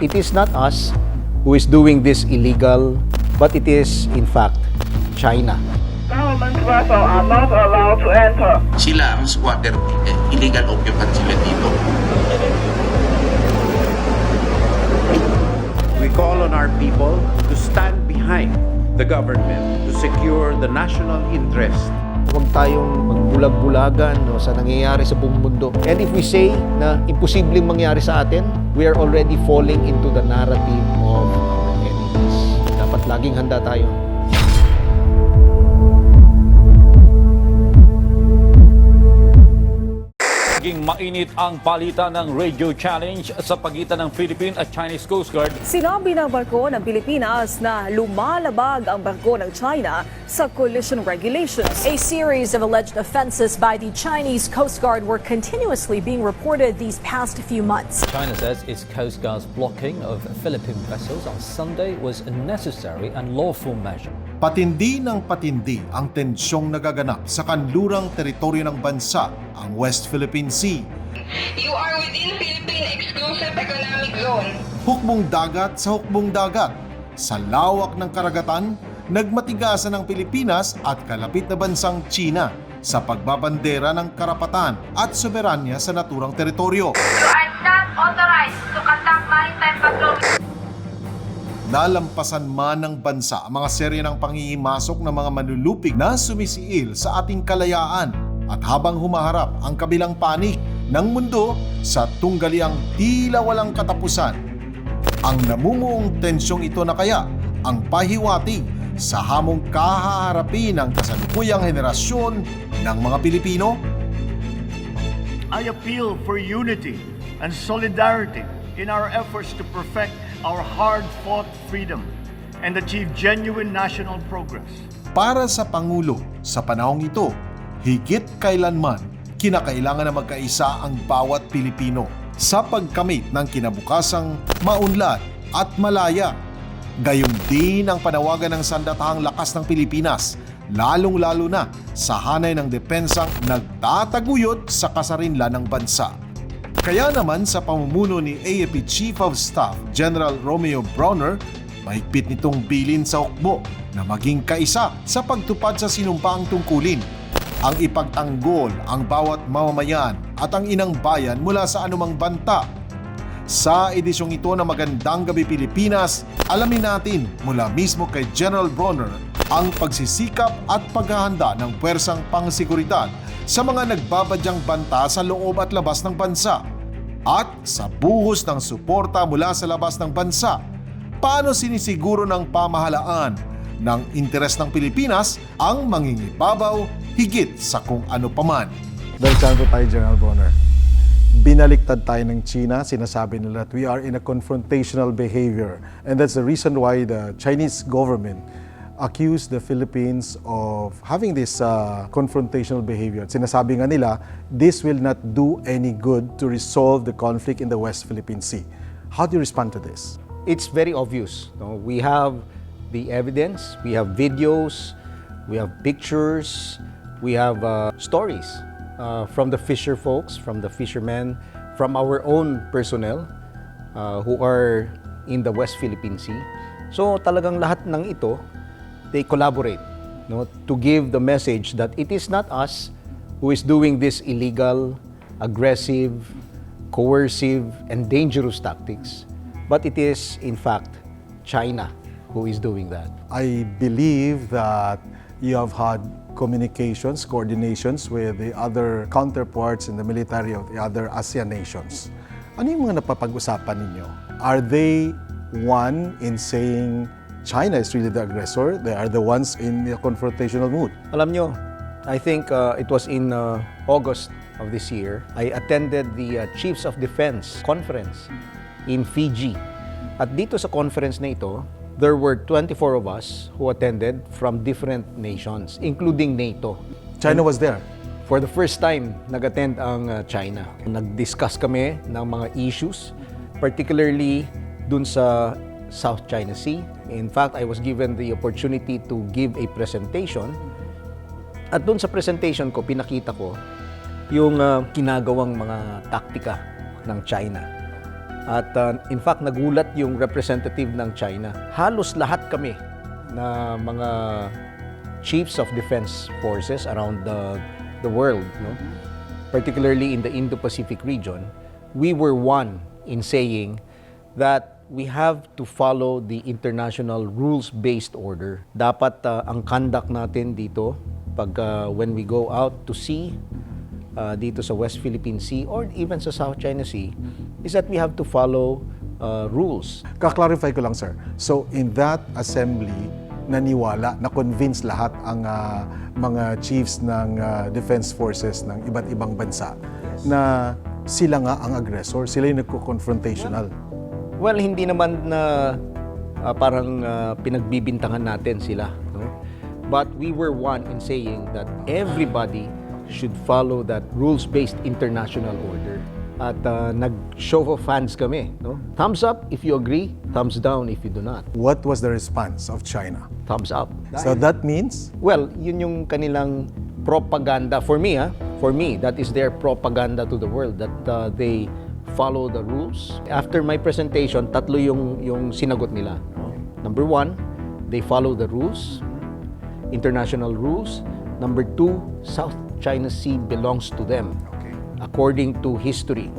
it is not us who is doing this illegal, but it is, in fact, China. Government vessels are not allowed to enter. sila ang squatter, eh, illegal occupant sila dito. We call on our people to stand behind the government to secure the national interest Huwag tayong magbulag-bulagan no, sa nangyayari sa buong mundo. And if we say na imposibleng mangyari sa atin, we are already falling into the narrative of our enemies. Dapat laging handa tayo. Naging mainit ang palitan ng radio challenge sa pagitan ng Philippine at Chinese Coast Guard Sinabi ng barko ng Pilipinas na lumalabag ang barko ng China sa collision regulations. A series of alleged offenses by the Chinese Coast Guard were continuously being reported these past few months. China says its Coast Guard's blocking of Philippine vessels on Sunday was a necessary and lawful measure. Patindi ng patindi ang tensyong nagaganap sa kanlurang teritoryo ng bansa, ang West Philippine Sea. You are within Philippine Exclusive Economic Zone. Hukbong dagat sa hukbong dagat. Sa lawak ng karagatan, nagmatigasan ang Pilipinas at kalapit na bansang China sa pagbabandera ng karapatan at soberanya sa naturang teritoryo. You are not authorized to conduct maritime patrol. Nalampasan man ng bansa ang mga serye ng pangihimasok ng mga manlulupig na sumisiil sa ating kalayaan at habang humaharap ang kabilang panig ng mundo sa tunggaliang tila walang katapusan. Ang namumuong tensyong ito na kaya ang pahiwatig sa hamong kahaharapin ng kasalukuyang henerasyon ng mga Pilipino I appeal for unity and solidarity in our efforts to perfect our hard-fought freedom and achieve genuine national progress. Para sa Pangulo, sa panahong ito, higit kailanman, kinakailangan na magkaisa ang bawat Pilipino sa pagkamit ng kinabukasang maunlad at malaya. Gayun din ang panawagan ng sandatahang lakas ng Pilipinas, lalong-lalo na sa hanay ng depensang nagtataguyod sa kasarinlan ng bansa. Kaya naman sa pamumuno ni AFP Chief of Staff General Romeo Bronner, mahigpit nitong bilin sa hukbo na maging kaisa sa pagtupad sa sinumpaang tungkulin. Ang ipagtanggol ang bawat mamamayan at ang inang bayan mula sa anumang banta. Sa edisyong ito na Magandang Gabi Pilipinas, alamin natin mula mismo kay General Bronner ang pagsisikap at paghahanda ng puwersang pangsiguridad sa mga nagbabadyang banta sa loob at labas ng bansa at sa buhos ng suporta mula sa labas ng bansa. Paano sinisiguro ng pamahalaan ng interes ng Pilipinas ang mangingibabaw higit sa kung ano paman? Dahil saan po tayo, General Bonner? Binaliktad tayo ng China, sinasabi nila that we are in a confrontational behavior. And that's the reason why the Chinese government accused the Philippines of having this uh, confrontational behavior. Sinasabi nga nila, this will not do any good to resolve the conflict in the West Philippine Sea. How do you respond to this? It's very obvious. No? We have the evidence, we have videos, we have pictures, we have uh, stories uh, from the fisher folks, from the fishermen, from our own personnel uh, who are in the West Philippine Sea. So talagang lahat ng ito, they collaborate no, to give the message that it is not us who is doing this illegal, aggressive, coercive, and dangerous tactics, but it is, in fact, China who is doing that. I believe that you have had communications, coordinations with the other counterparts in the military of the other ASEAN nations. Ano yung mga napapag-usapan ninyo? Are they one in saying China is really the aggressor? They are the ones in the confrontational mood. Alam nyo, I think uh, it was in uh, August of this year, I attended the uh, Chiefs of Defense conference in Fiji. At dito sa conference na ito, there were 24 of us who attended from different nations, including NATO. China was there. For the first time, nag-attend ang uh, China. Nag-discuss kami ng mga issues, particularly dun sa South China Sea. In fact, I was given the opportunity to give a presentation. At dun sa presentation ko, pinakita ko yung uh, ginagawang mga taktika ng China At uh, in fact, nagulat yung representative ng China. Halos lahat kami na mga chiefs of defense forces around the, the world, no? particularly in the Indo-Pacific region, we were one in saying that we have to follow the international rules-based order. Dapat uh, ang conduct natin dito pag uh, when we go out to sea uh, dito sa West Philippine Sea or even sa South China Sea is that we have to follow uh, rules. Ka-clarify ko lang, sir. So, in that assembly, naniwala, na-convince lahat ang ah, mga chiefs ng ah, defense forces ng iba't ibang bansa na sila nga ang aggressor, sila yung nagko-confrontational. Well, hindi naman na uh, parang uh, pinagbibintangan natin sila. No? But we were one in saying that everybody should follow that rules-based international order. At uh, nag-show of hands kami. No? Thumbs up if you agree, thumbs down if you do not. What was the response of China? Thumbs up. So that means, Well, yun yung kanilang propaganda. For me, ah, for me, that is their propaganda to the world that uh, they follow the rules. After my presentation, tatlo yung, yung sinagot nila. no? Number one, they follow the rules, international rules. Number two, South China Sea belongs to them according to history.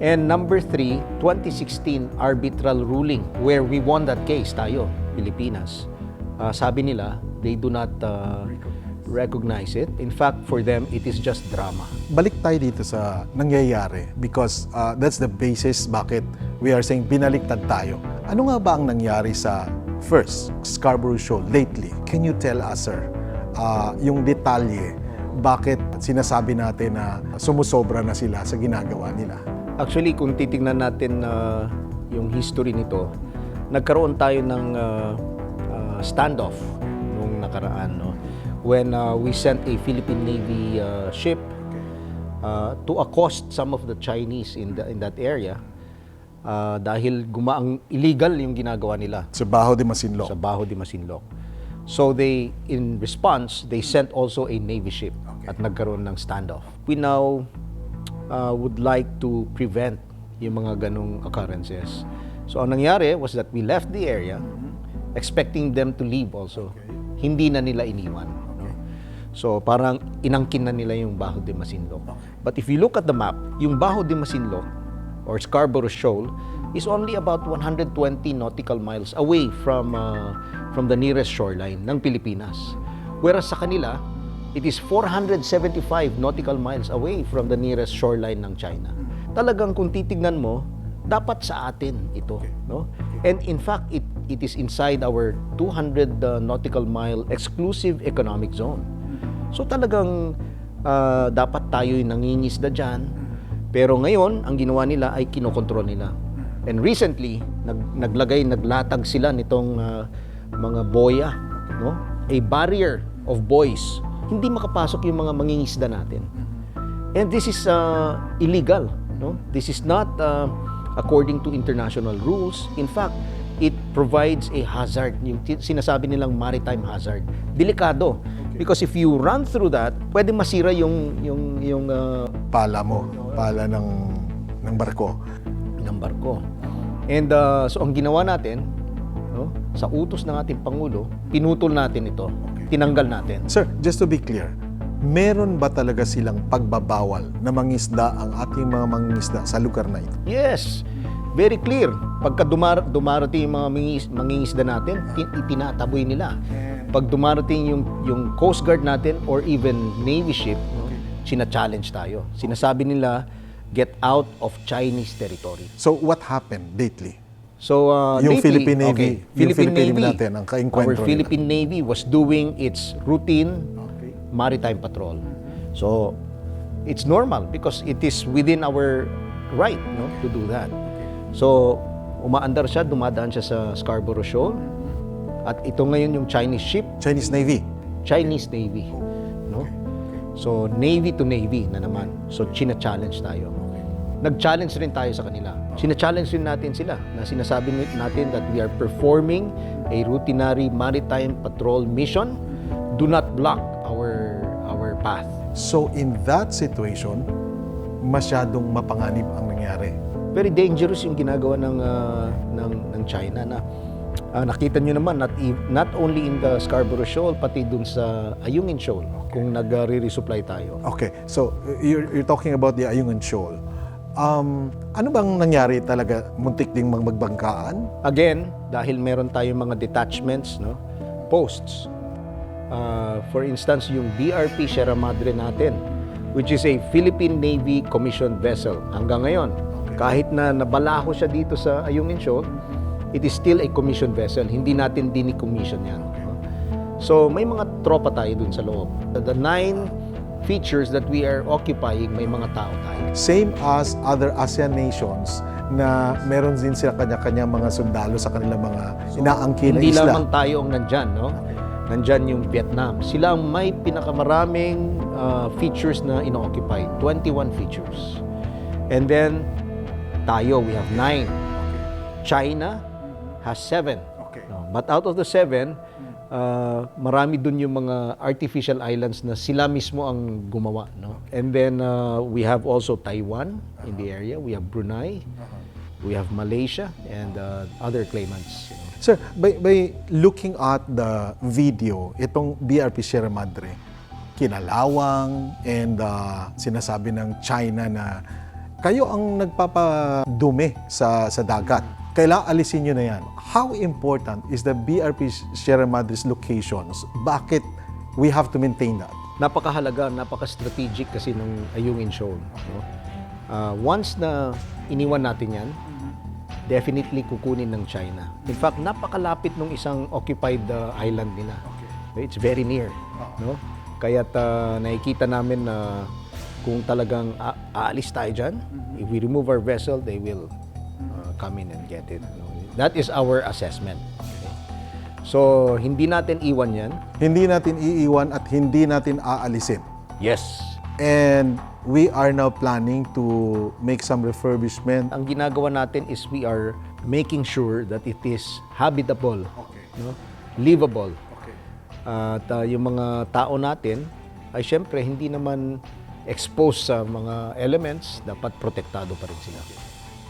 And number three, 2016 arbitral ruling where we won that case tayo, Pilipinas. Uh, sabi nila, they do not uh, recognize it. In fact, for them, it is just drama. balik tayo dito sa nangyayari because uh, that's the basis bakit we are saying binaliktad tayo. Ano nga ba ang nangyari sa first Scarborough Shoal lately? Can you tell us, sir, uh, yung detalye bakit sinasabi natin na sumusobra na sila sa ginagawa nila? Actually, kung titingnan natin uh, yung history nito, nagkaroon tayo ng uh, uh, standoff nung nakaraan. No? When uh, we sent a Philippine Navy uh, ship uh, to accost some of the Chinese in, the, in that area uh, dahil gumaang illegal yung ginagawa nila Sa Baho de Masinloc. sa Baho de Masinloc. So they, in response, they sent also a Navy ship at nagkaroon ng standoff. We now uh, would like to prevent yung mga ganong occurrences. So ang nangyari was that we left the area expecting them to leave also. Hindi na nila iniwan. no? So parang inangkin na nila yung Baho de Masinloc. But if you look at the map, yung Baho de Masinloc or Scarborough Shoal is only about 120 nautical miles away from uh, from the nearest shoreline ng Pilipinas. Whereas sa kanila, it is 475 nautical miles away from the nearest shoreline ng China. Talagang kung titignan mo, dapat sa atin ito, no? And in fact, it it is inside our 200 uh, nautical mile exclusive economic zone. So talagang uh, dapat tayo'y nangingisda dyan. Pero ngayon, ang ginawa nila ay kinokontrol nila. And recently, nag, naglagay, naglatag sila nitong uh, mga boya, no? A barrier of boys. Hindi makapasok yung mga mangingisda natin. And this is uh, illegal, no? This is not uh, according to international rules. In fact, it provides a hazard, yung sinasabi nilang maritime hazard. Delikado. Because if you run through that, pwede masira yung yung yung uh, Pala mo, pala ng, ng barko. ng barko. And uh, so ang ginawa natin, sa utos ng ating pangulo, pinutol natin ito. Tinanggal natin. Sir, just to be clear, meron ba talaga silang pagbabawal na mangisda ang ating mga mangingisda sa lugar na ito? Yes. Very clear. Pagka dumar dumarating yung mga mangis mangingisda natin, tin- itinataboy nila. Pag dumarating yung yung Coast Guard natin or even Navy ship, no, sina-challenge tayo. Sinasabi nila, get out of Chinese territory. So what happened lately? So, uh, Yung Navy, Philippine Navy, okay, yung Philippine Philippine Navy, natin, ang kaengkwentro our nila. Philippine Navy was doing its routine maritime patrol. So, it's normal because it is within our right no, to do that. So, umaandar siya, dumadaan siya sa Scarborough Shoal. At ito ngayon yung Chinese ship, Chinese Navy. Chinese Navy. No? So, Navy to Navy na naman. So, china-challenge tayo. Nag-challenge rin tayo sa kanila. Sina-challenge rin natin sila na sinasabi natin that we are performing a routinary maritime patrol mission. Do not block our our path. So in that situation, masyadong mapanganib ang nangyari. very dangerous yung ginagawa ng ah, ng ng China na ah, nakita nyo naman not e- not only in the Scarborough Shoal pati dun sa Ayungin Shoal kung nagre-resupply tayo. Okay, so you're, you're talking about the Ayungin Shoal. Um, ano bang nangyari talaga? Muntik ding mag- magbangkaan? Again, dahil meron tayong mga detachments, no, posts. Uh, for instance, yung BRP Sierra Madre natin, which is a Philippine Navy commissioned vessel. Hanggang ngayon, kahit na nabalaho siya dito sa Ayungin Shoal, it is still a commissioned vessel. Hindi natin dini-commission yan. no? So, may mga tropa tayo dun sa loob. The nine features that we are occupying, may mga tao tayo. Same as other ASEAN nations na meron din sila kanya-kanya mga sundalo sa kanilang mga inaangkin na Hindi isla. lamang tayo ang nandyan, no? Nandyan yung Vietnam. Sila ang may pinakamaraming uh, features na ino-occupy. 21 features. And then, tayo, we have 9. China has 7. Okay. But out of the 7, uh, marami dun yung mga artificial islands na sila mismo ang gumawa. No? And then, uh, we have also Taiwan in the area. We have Brunei. We have Malaysia and uh, other claimants. Sir, by, by looking at the video, itong BRP Sierra Madre, kinalawang and uh, sinasabi ng China na kayo ang nagpapadumi sa, sa dagat. Kailangan alisin nyo na yan. How important is the BRP Sierra Madre's locations? Bakit we have to maintain that? napakahalaga, napaka-strategic kasi ng Ayungin Shoal. No? Ah, once na iniwan natin yan, definitely kukunin ng China. In fact, napakalapit ng isang occupied ah, island nila. It's very near. No? Kaya nakikita namin na kung talagang aalis tayo dyan, if we remove our vessel, they will ah, come in and get it. no? That is our assessment. Okay? So, hindi natin iwan yan. Hindi natin iiwan at hindi natin aalisin. Yes. And we are now planning to make some refurbishment. ang ginagawa natin is we are making sure that it is habitable, no? livable. At uh, yung mga tao natin ay syempre hindi naman exposed sa mga elements, dapat protektado pa rin sila.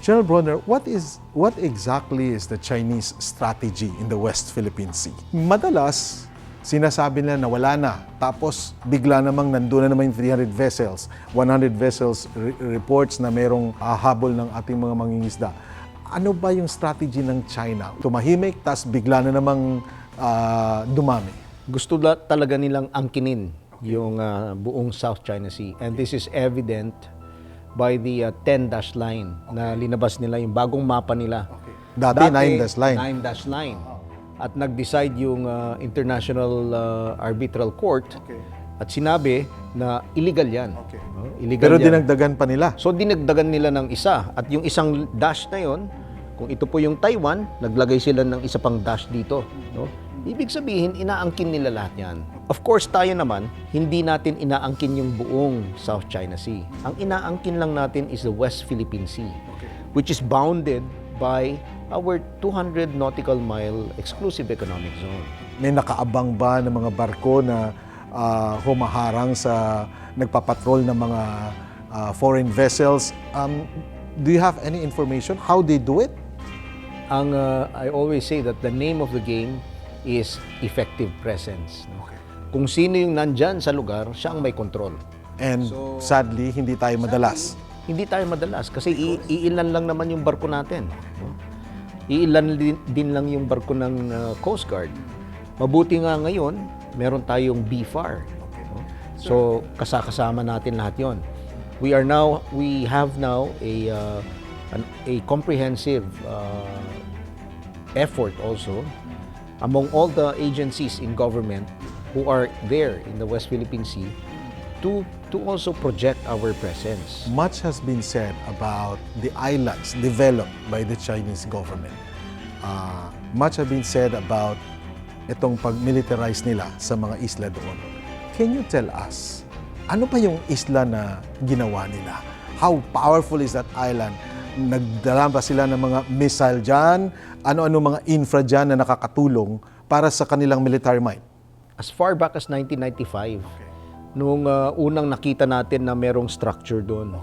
General Bronner, what is what exactly is the Chinese strategy in the West Philippine Sea? Madalas, sinasabi nila na wala na. Tapos, bigla namang nandun na naman yung 300 vessels. 100 vessels re- reports na merong hahabol ng ating mga mangingisda. Ano ba yung strategy ng China? Tumahimik, tas bigla na namang ah, dumami. Gusto la- talaga nilang angkinin yung uh, buong South China Sea. And this is evident by the uh, 10 dash line na linabas nila yung bagong mapa nila. Dati, 9 dash line. 9 dash line. At nag-decide yung uh, International uh, Arbitral Court at sinabi na illegal yan. No? Illegal Pero yan. dinagdagan pa nila. So dinagdagan nila ng isa at yung isang dash na yon, kung ito po yung Taiwan, naglagay sila ng isa pang dash dito, no? Ibig sabihin, inaangkin nila lahat yan. Of course, tayo naman, hindi natin inaangkin yung buong South China Sea. Ang inaangkin lang natin is the West Philippine Sea, which is bounded by our 200 nautical mile exclusive economic zone. May nakaabang ba ng mga barko na ah, humaharang sa nagpapatrol ng mga ah, foreign vessels? Um, do you have any information how they do it? Ang uh, I always say that the name of the game is effective presence. no? Kung sino yung nandyan sa lugar, siya ang may control. And sadly, hindi tayo madalas. Hindi tayo madalas kasi i- iilan lang naman yung barko natin. no? Iilan din, din lang yung barko ng uh, Coast Guard. Mabuti nga ngayon, meron tayong BFAR. no? So, kasakasama natin lahat yon. We are now, we have now a, uh, an, a comprehensive uh, effort also among all the agencies in government who are there in the West Philippine Sea to to also project our presence. Much has been said about the islands developed by the Chinese government. Ah, much has been said about itong pag-militarize nila sa mga isla doon. Can you tell us, ano pa yung isla na ginawa nila? How powerful is that island? Nagdala ba sila ng mga missile dyan? Ano-ano mga infra dyan na nakakatulong para sa kanilang military might? As far back as 1995, nung uh, unang nakita natin na merong structure doon,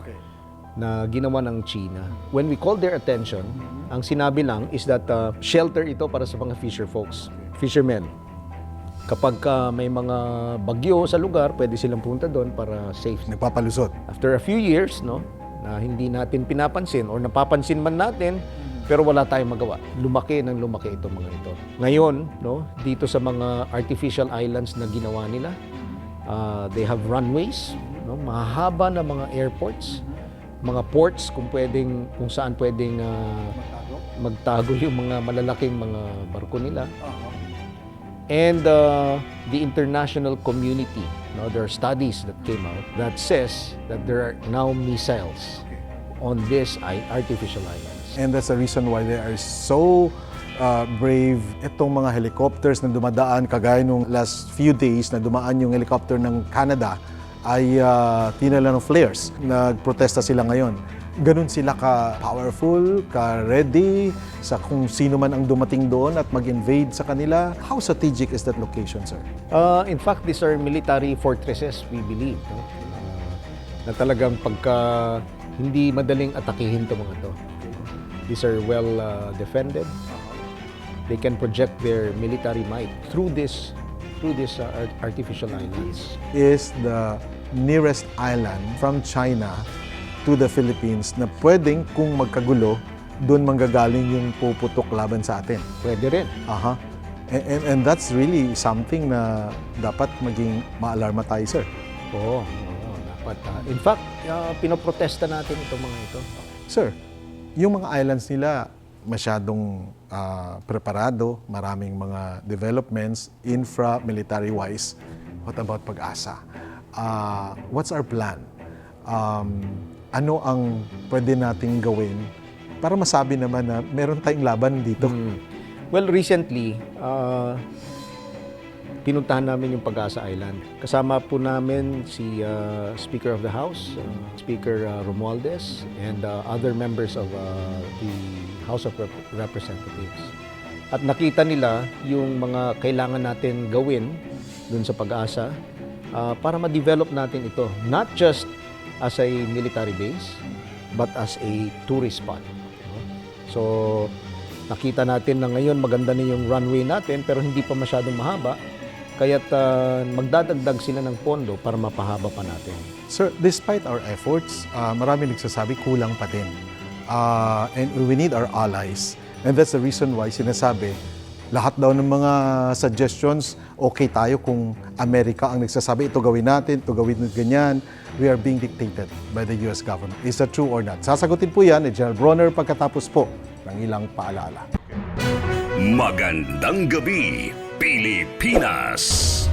na ginawa ng China. When we called their attention, ang sinabi lang is that uh, shelter ito para sa mga fisher folks, fishermen. Kapag ka may mga bagyo sa lugar, pwede silang punta doon para safe. Nagpapalusot. After a few years, no, na hindi natin pinapansin or napapansin man natin, pero wala tayong magawa. Lumaki ng lumaki itong mga ito. Ngayon, no, dito sa mga artificial islands na ginawa nila, uh, they have runways, no, mahahaba na mga airports, mga ports kung pwedeng kung saan pwedeng uh, magtago yung mga malalaking mga barko nila and uh, the international community. No, there are studies that came out that says that there are now missiles on this artificial islands. And that's the reason why they are so uh, brave. Itong mga helicopters na dumadaan, kagaya nung last few days na dumaan yung helicopter ng Canada, ay uh, tinala ng flares. Nagprotesta sila ngayon. Ganun sila ka-powerful, ka-ready sa kung sino man ang dumating doon at mag-invade sa kanila. How strategic is that location, sir? Uh, in fact, these are military fortresses, we believe. No? Uh, na talagang pagka hindi madaling atakihin to mga to. These are well uh, defended. They can project their military might through this through this uh, art- artificial islands. is the nearest island from China to the Philippines na pwedeng kung magkagulo, doon manggagaling yung puputok laban sa atin. Pwede rin. Aha. And, and, and that's really something na dapat maging maalarma tayo, sir. Oo, oo dapat. uh, in fact, uh, pinoprotesta natin itong mga ito. Sir, yung mga islands nila masyadong ah, preparado, maraming mga developments, infra, military-wise. What about pag-asa? Ah, what's our plan? Um, ano ang pwede nating gawin para masabi naman na meron tayong laban dito? Well, recently, uh, pinuntahan namin yung Pag-asa Island. Kasama po namin si uh, Speaker of the House, uh, Speaker uh, Romualdez, and uh, other members of uh, the House of Rep- Representatives. At nakita nila yung mga kailangan natin gawin dun sa Pag-asa uh, para ma-develop natin ito. Not just as a military base, but as a tourist spot. So, nakita natin na ngayon maganda na yung runway natin pero hindi pa masyadong mahaba. Kaya't uh, magdadagdag sila ng pondo para mapahaba pa natin. Sir, despite our efforts, ah, marami nagsasabi kulang pa din. Ah, and we need our allies. And that's the reason why sinasabi, lahat daw ng mga suggestions, okay tayo kung Amerika ang nagsasabi, ito gawin natin, ito gawin natin ganyan. We are being dictated by the US government. Is that true or not? Sasagutin po yan ni General Bronner pagkatapos po ng ilang paalala. Magandang gabi, Pilipinas!